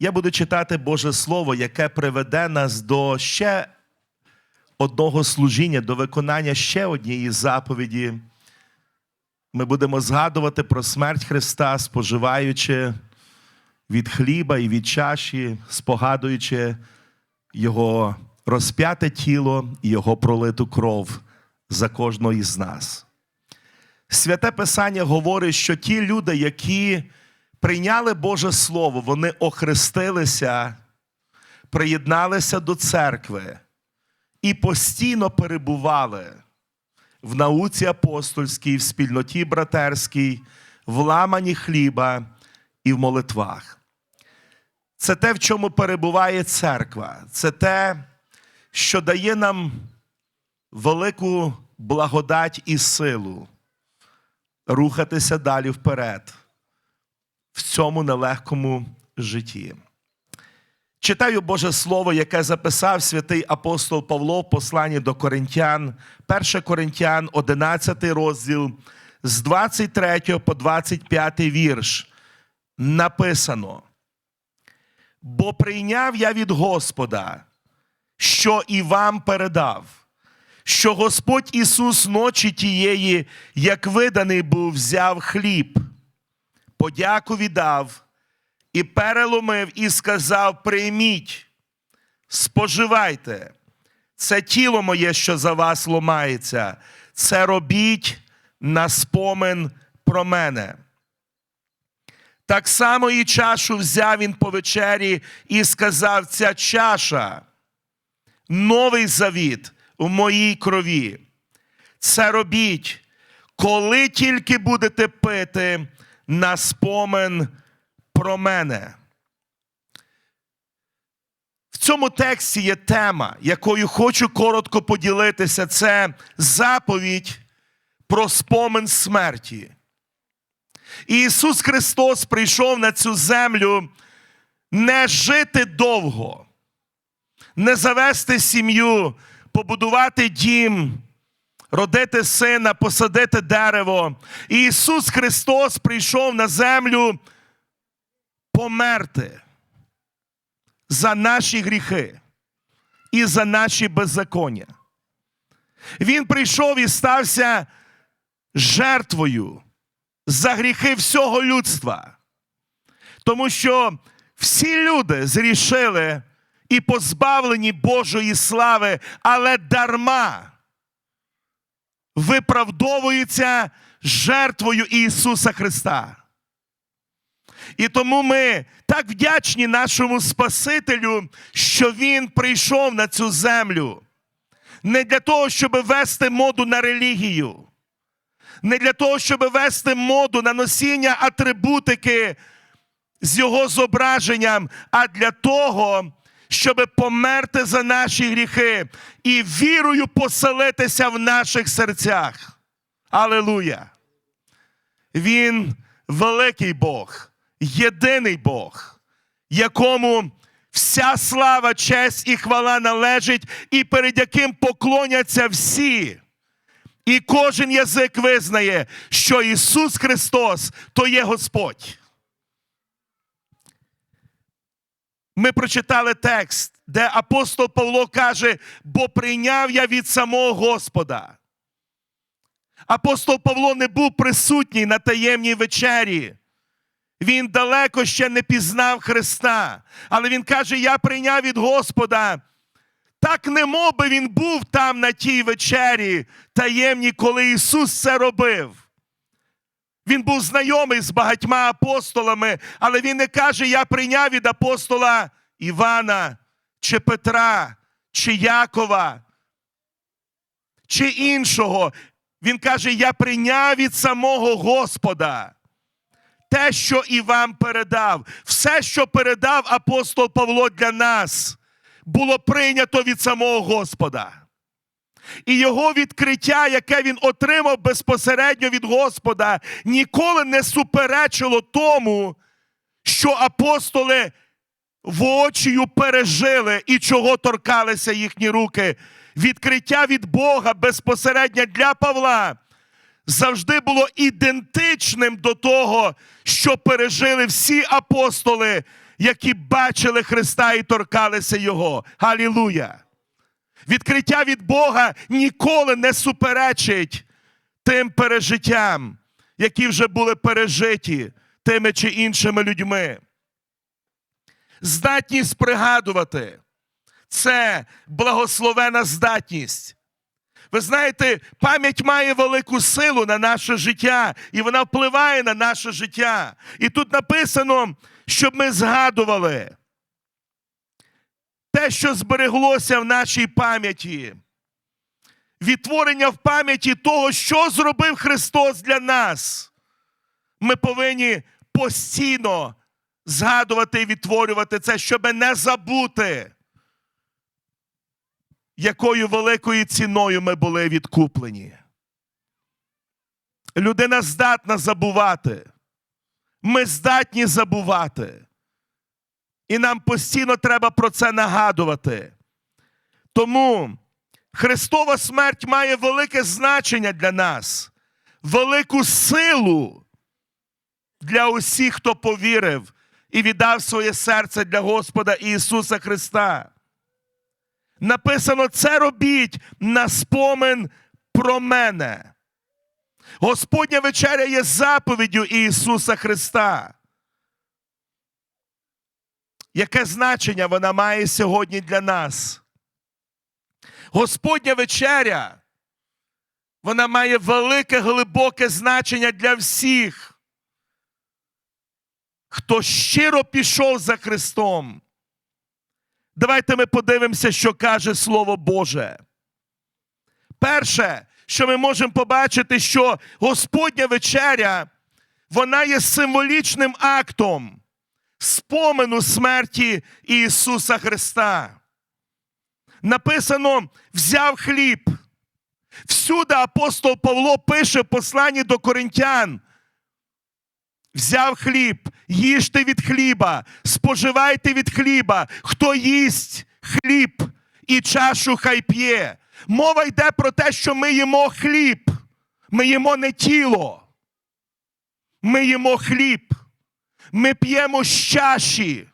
Я буду читати Боже Слово, яке приведе нас до ще одного служіння, до виконання ще однієї заповіді. Ми будемо згадувати про смерть Христа, споживаючи від хліба і від чаші, спогадуючи Його розп'яте тіло і Його пролиту кров за кожного із нас. Святе Писання говорить, що ті люди, які прийняли Боже Слово, вони охрестилися, приєдналися до церкви і постійно перебували в науці апостольській, в спільноті братерській, в ламані хліба і в молитвах. Це те, в чому перебуває церква. Це те, що дає нам велику благодать і силу рухатися далі вперед в цьому нелегкому житті. Читаю Боже Слово, яке записав святий апостол Павло в посланні до Коринтян, 1 Коринтян, 11 розділ, з 23 по 25 вірш. Написано: Бо прийняв я від Господа, що і вам передав, що Господь Ісус ночі тієї, як виданий був, взяв хліб, подяку віддав і переломив, і сказав: Прийміть, споживайте, це тіло моє, що за вас ломається, це робіть на спомин про мене. Так само і чашу взяв він по вечері і сказав: ця чаша, новий завіт у моїй крові. Це робіть, коли тільки будете пити на спомин про мене. В цьому тексті є тема, якою хочу коротко поділитися. Це заповідь про спомин смерті. І Ісус Христос прийшов на цю землю не жити довго, не завести сім'ю, побудувати дім, родити сина, посадити дерево. І Ісус Христос прийшов на землю померти за наші гріхи і за наші беззаконня. Він прийшов і стався жертвою за гріхи всього людства. Тому що всі люди зрішили і позбавлені Божої слави, але дарма виправдовуються жертвою Ісуса Христа. І тому ми так вдячні нашому Спасителю, що Він прийшов на цю землю. Не для того, щоб вести моду на релігію, не для того, щоб вести моду на носіння атрибутики з його зображенням, а для того, щоб померти за наші гріхи і вірою поселитися в наших серцях. Алелуя! Він великий Бог, єдиний Бог, якому вся слава, честь і хвала належить, і перед яким поклоняться всі. І кожен язик визнає, що Ісус Христос то є Господь. Ми прочитали текст, де апостол Павло каже: бо прийняв я від самого Господа. Апостол Павло не був присутній на таємній вечері. Він далеко ще не пізнав Христа. Але він каже: Я прийняв від Господа. Так не мов би він був там на тій вечері таємній, коли Ісус це робив. Він був знайомий з багатьма апостолами, але він не каже: Я прийняв від апостола Івана, чи Петра, чи Якова, чи іншого. Він каже: Я прийняв від самого Господа. Те, що і вам передав, все, що передав апостол Павло для нас, було прийнято від самого Господа. І його відкриття, яке він отримав безпосередньо від Господа, ніколи не суперечило тому, що апостоли воочію пережили і чого торкалися їхні руки. Відкриття від Бога безпосередньо для Павла завжди було ідентичним до того, що пережили всі апостоли, які бачили Христа і торкалися Його. Галілуя! Відкриття від Бога ніколи не суперечить тим пережиттям, які вже були пережиті тими чи іншими людьми. Здатність пригадувати це благословена здатність. Ви знаєте, пам'ять має велику силу на наше життя, і вона впливає на наше життя. І тут написано, щоб ми згадували те, що збереглося в нашій пам'яті. Відтворення в пам'яті того, що зробив Христос для нас. Ми повинні постійно згадувати і відтворювати це, щоб не забути, якою великою ціною ми були відкуплені. Людина здатна забувати. Ми здатні забувати. І нам постійно треба про це нагадувати. Тому Христова смерть має велике значення для нас, велику силу для усіх, хто повірив і віддав своє серце для Господа Ісуса Христа. Написано, це робіть на спомин про мене. Господня вечеря є заповіддю Ісуса Христа. Яке значення вона має сьогодні для нас? Господня вечеря, вона має велике глибоке значення для всіх, хто щиро пішов за Христом. Давайте ми подивимося, що каже Слово Боже. Перше, що ми можемо побачити, що Господня вечеря, вона є символічним актом спомену смерті Ісуса Христа. Написано, взяв хліб. Всюди апостол Павло пише в посланні до коринтян. Взяв хліб, їжте від хліба, споживайте від хліба, хто їсть хліб і чашу хай п'є. Мова йде про те, що ми їмо хліб, ми їмо не тіло. Ми їмо хліб, ми п'ємо з чаші.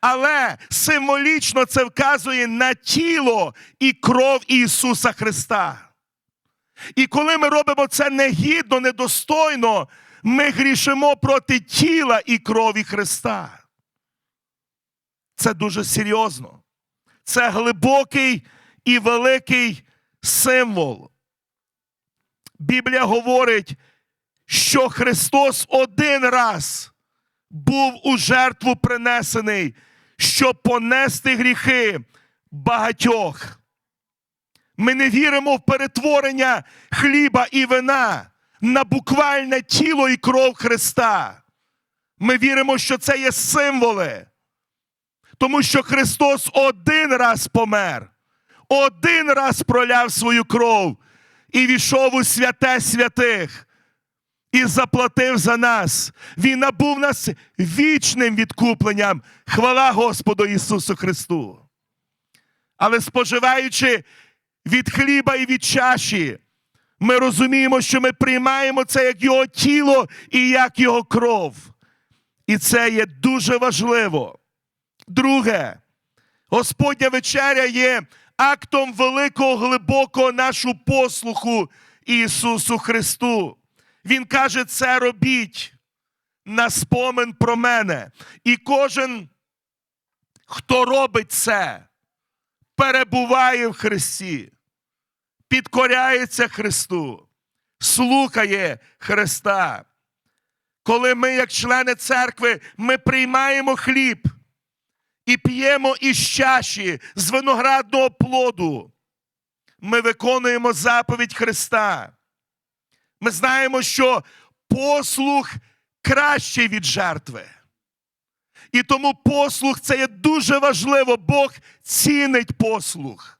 Але символічно це вказує на тіло і кров Ісуса Христа. І коли ми робимо це негідно, недостойно, ми грішимо проти тіла і крові Христа. Це дуже серйозно. Це глибокий і великий символ. Біблія говорить, що Христос один раз був у жертву принесений, щоб понести гріхи багатьох. Ми не віримо в перетворення хліба і вина на буквальне тіло і кров Христа. Ми віримо, що це є символи. Тому що Христос один раз помер, один раз проляв свою кров і війшов у святе святих і заплатив за нас. Він набув нас вічним відкупленням. Хвала Господу Ісусу Христу. Але споживаючи від хліба і від чаші, ми розуміємо, що ми приймаємо це як Його тіло і як Його кров. І це є дуже важливо. Друге, Господня вечеря є актом великого, глибокого нашого послуху Ісусу Христу. Він каже, це робіть на спомин про мене. І кожен, хто робить це, перебуває в Христі, підкоряється Христу, слухає Христа. Коли ми, як члени церкви, ми приймаємо хліб і п'ємо із чаші з виноградного плоду, ми виконуємо заповідь Христа. Ми знаємо, що послух кращий від жертви. І тому послух це є дуже важливо. Бог цінить послух.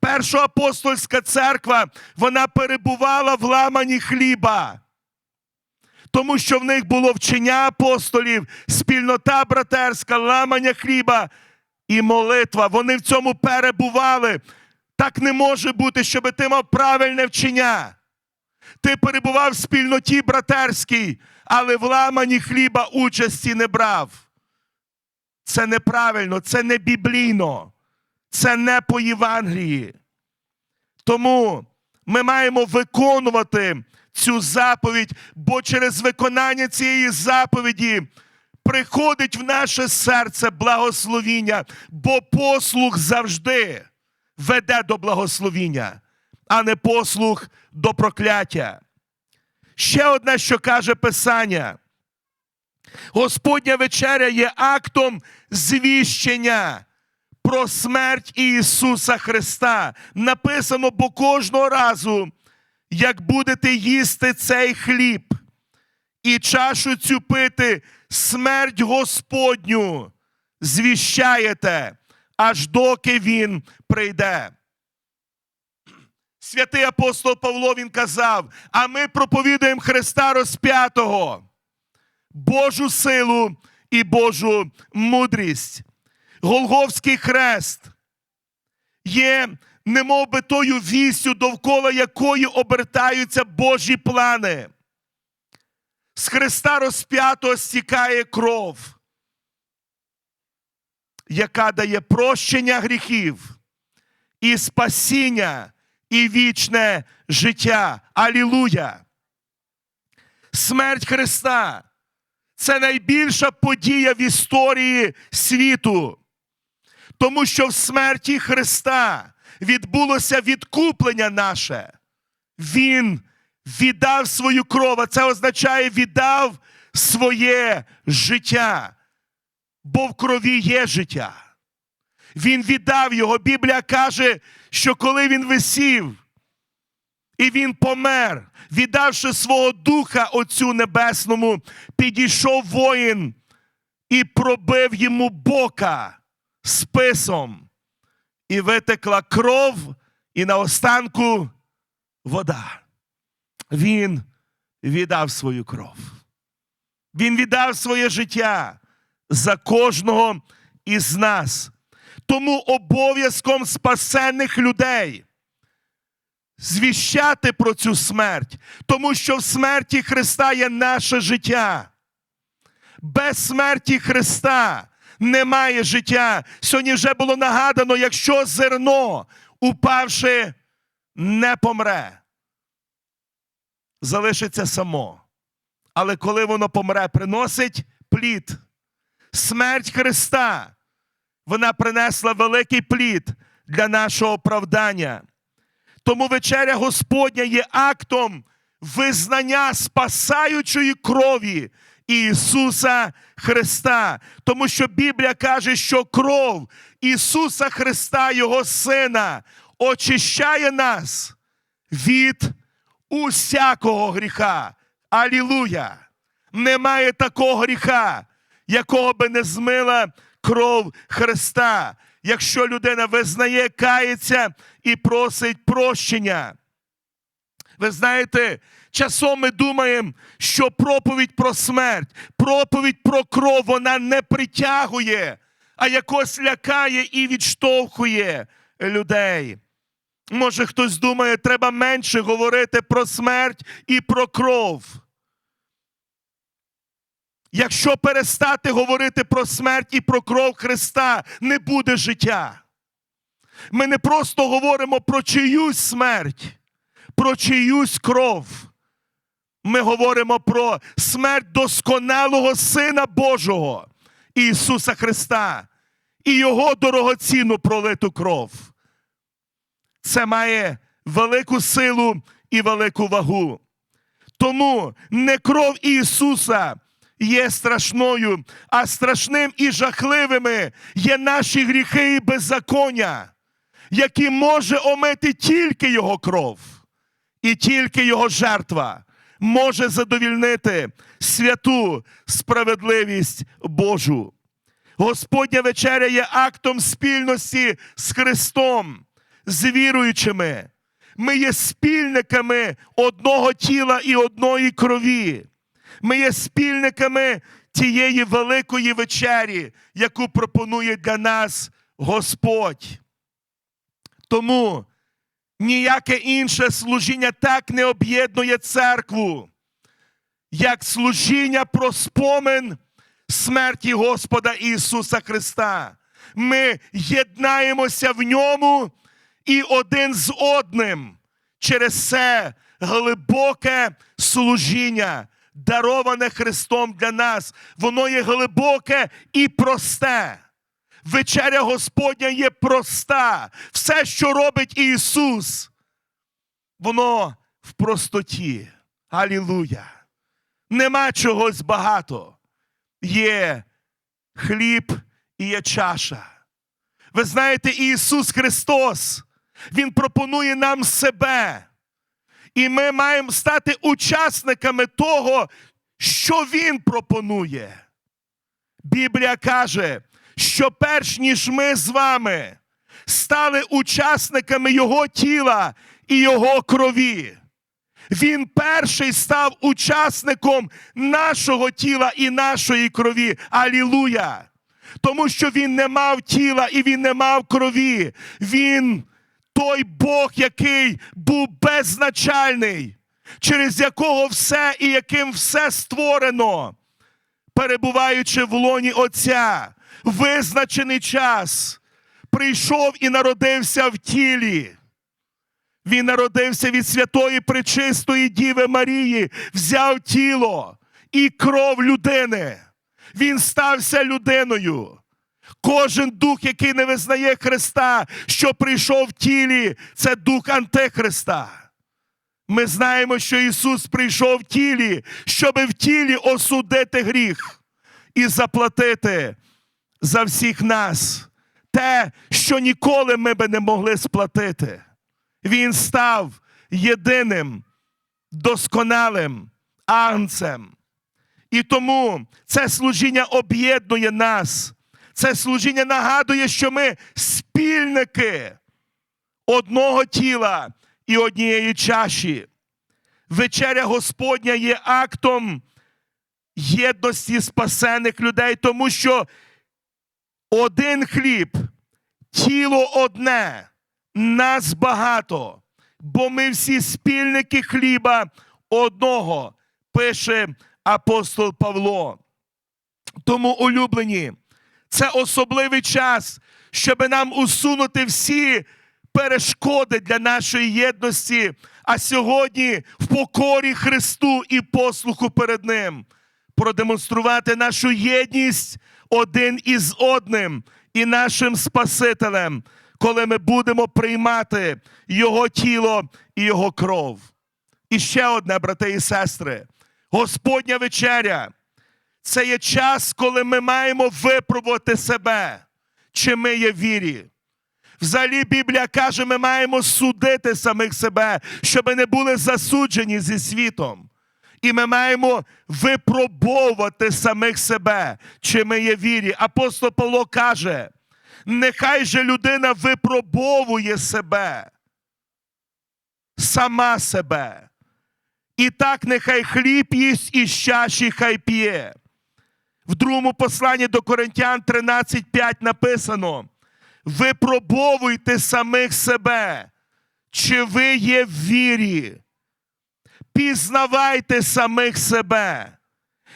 Першоапостольська церква вона перебувала в ламані хліба, тому що в них було вчення апостолів, спільнота братерська, ламання хліба і молитва. Вони в цьому перебували. Так не може бути, щоб ти мав правильне вчення. Ти перебував в спільноті братерській, але в ламані хліба участі не брав. Це неправильно, це не біблійно, це не по Євангелії. Тому ми маємо виконувати цю заповідь, бо через виконання цієї заповіді приходить в наше серце благословіння, бо послух завжди веде до благословіння, а не послух до прокляття. Ще одне, що каже Писання. Господня вечеря є актом звіщення про смерть Ісуса Христа. Написано, бо кожного разу, як будете їсти цей хліб і чашу цю пити, смерть Господню звіщаєте, аж доки Він прийде. Святий апостол Павло він казав: а ми проповідуємо Христа розп'ятого. Божу силу і Божу мудрість. Голговський хрест є немов би тою вістю, довкола якої обертаються Божі плани. З Христа розп'ятого стікає кров, яка дає прощення гріхів і спасіння, і вічне життя. Алілуя! Смерть Христа це найбільша подія в історії світу. Тому що в смерті Христа відбулося відкуплення наше. Він віддав свою кров, а це означає віддав своє життя. Бо в крові є життя. Він віддав його. Біблія каже, що коли він висів, і він помер, віддавши свого духа Отцю Небесному, підійшов воїн і пробив йому бока списом. І витекла кров, і наостанку вода. Він віддав свою кров. Він віддав своє життя за кожного із нас. Тому обов'язком спасених людей звіщати про цю смерть, тому що в смерті Христа є наше життя. Без смерті Христа немає життя. Сьогодні вже було нагадано, якщо зерно, упавши, не помре, залишиться само. Але коли воно помре, приносить плід. Смерть Христа, вона принесла великий плід для нашого оправдання. Тому вечеря Господня є актом визнання спасаючої крові Ісуса Христа. Тому що Біблія каже, що кров Ісуса Христа, Його Сина, очищає нас від усякого гріха. Алілуя! Немає такого гріха, якого би не змила кров Христа. Якщо людина визнає, кається і просить прощення. Ви знаєте, часом ми думаємо, що проповідь про смерть, проповідь про кров, вона не притягує, а якось лякає і відштовхує людей. Може, хтось думає, треба менше говорити про смерть і про кров. Якщо перестати говорити про смерть і про кров Христа, не буде життя. Ми не просто говоримо про чиюсь смерть, про чиюсь кров. Ми говоримо про смерть досконалого Сина Божого Ісуса Христа і Його дорогоцінну пролиту кров. Це має велику силу і велику вагу. Тому не кров Ісуса є страшною, а страшним і жахливими є наші гріхи і беззаконня, які може омити тільки Його кров, і тільки Його жертва може задовільнити святу справедливість Божу. Господня вечеря є актом спільності з Христом, з віруючими. Ми є спільниками одного тіла і одної крові. Ми є спільниками тієї великої вечері, яку пропонує для нас Господь. Тому ніяке інше служіння так не об'єднує церкву, як служіння про спомин смерті Господа Ісуса Христа. Ми єднаємося в ньому і один з одним через це глибоке служіння, дароване Христом для нас. Воно є глибоке і просте. Вечеря Господня є проста. Все, що робить Ісус, воно в простоті. Алілуя. Нема чогось багато. Є хліб і є чаша. Ви знаєте, Ісус Христос, Він пропонує нам себе. І ми маємо стати учасниками того, що Він пропонує. Біблія каже, що перш ніж ми з вами стали учасниками Його тіла і Його крові. Він перший став учасником нашого тіла і нашої крові. Алілуя! Тому що він не мав тіла і він не мав крові. Він той Бог, який був беззначальний, через якого все і яким все створено, перебуваючи в лоні Отця, визначений час, прийшов і народився в тілі. Він народився від святої пречистої Діви Марії, взяв тіло і кров людини. Він стався людиною. Кожен дух, який не визнає Христа, що прийшов в тілі, це дух Антихриста. Ми знаємо, що Ісус прийшов в тілі, щоб в тілі осудити гріх і заплатити за всіх нас те, що ніколи ми би не могли сплатити. Він став єдиним, досконалим агнцем. І тому це служіння об'єднує нас. Це служіння нагадує, що ми спільники одного тіла і однієї чаші. Вечеря Господня є актом єдності спасених людей, тому що один хліб, тіло одне, нас багато, бо ми всі спільники хліба одного, пише апостол Павло. Тому, улюблені, це особливий час, щоб нам усунути всі перешкоди для нашої єдності, а сьогодні в покорі Христу і послуху перед Ним продемонструвати нашу єдність один із одним і нашим Спасителем, коли ми будемо приймати Його тіло і Його кров. І ще одне, брати і сестри, Господня вечеря. Це є час, коли ми маємо випробувати себе, чи ми є вірі. Взагалі Біблія каже, ми маємо судити самих себе, щоб не були засуджені зі світом. І ми маємо випробовувати самих себе, чи ми є вірі. Апостол Павло каже: нехай же людина випробовує себе, сама себе. І так нехай хліб їсть і з чаші хай п'є. В другому посланні до Коринтян 13.5 написано: випробовуйте самих себе, чи ви є в вірі. Пізнавайте самих себе.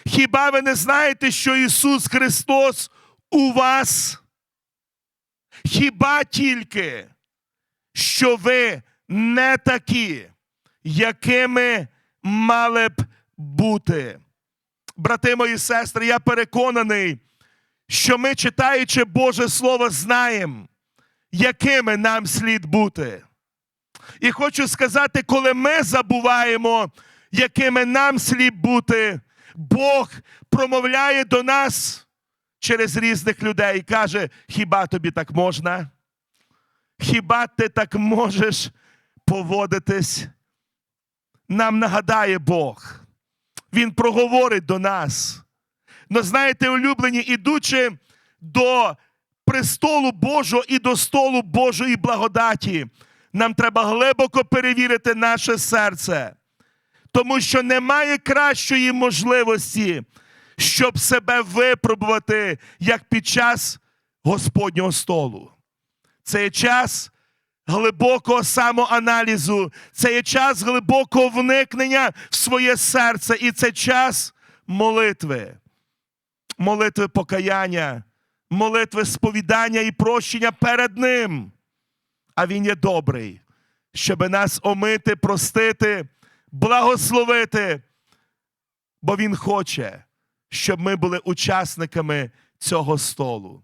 Хіба ви не знаєте, що Ісус Христос у вас? Хіба тільки, що ви не такі, якими мали б бути? Брати мої сестри, я переконаний, що ми, читаючи Боже Слово, знаємо, якими нам слід бути. І хочу сказати, коли ми забуваємо, якими нам слід бути, Бог промовляє до нас через різних людей і каже: хіба тобі так можна? Хіба ти так можеш поводитись? Нам нагадає Бог. Він проговорить до нас. Но знаєте, улюблені, ідучи до престолу Божого і до столу Божої благодаті, нам треба глибоко перевірити наше серце, тому що немає кращої можливості, щоб себе випробувати, як під час Господнього столу. Це час глибокого самоаналізу, це є час глибокого вникнення в своє серце, і це час молитви. молитви покаяння, молитви сповідання і прощення перед Ним. А Він є добрий, щоб нас омити, простити, благословити, бо Він хоче, щоб ми були учасниками цього столу.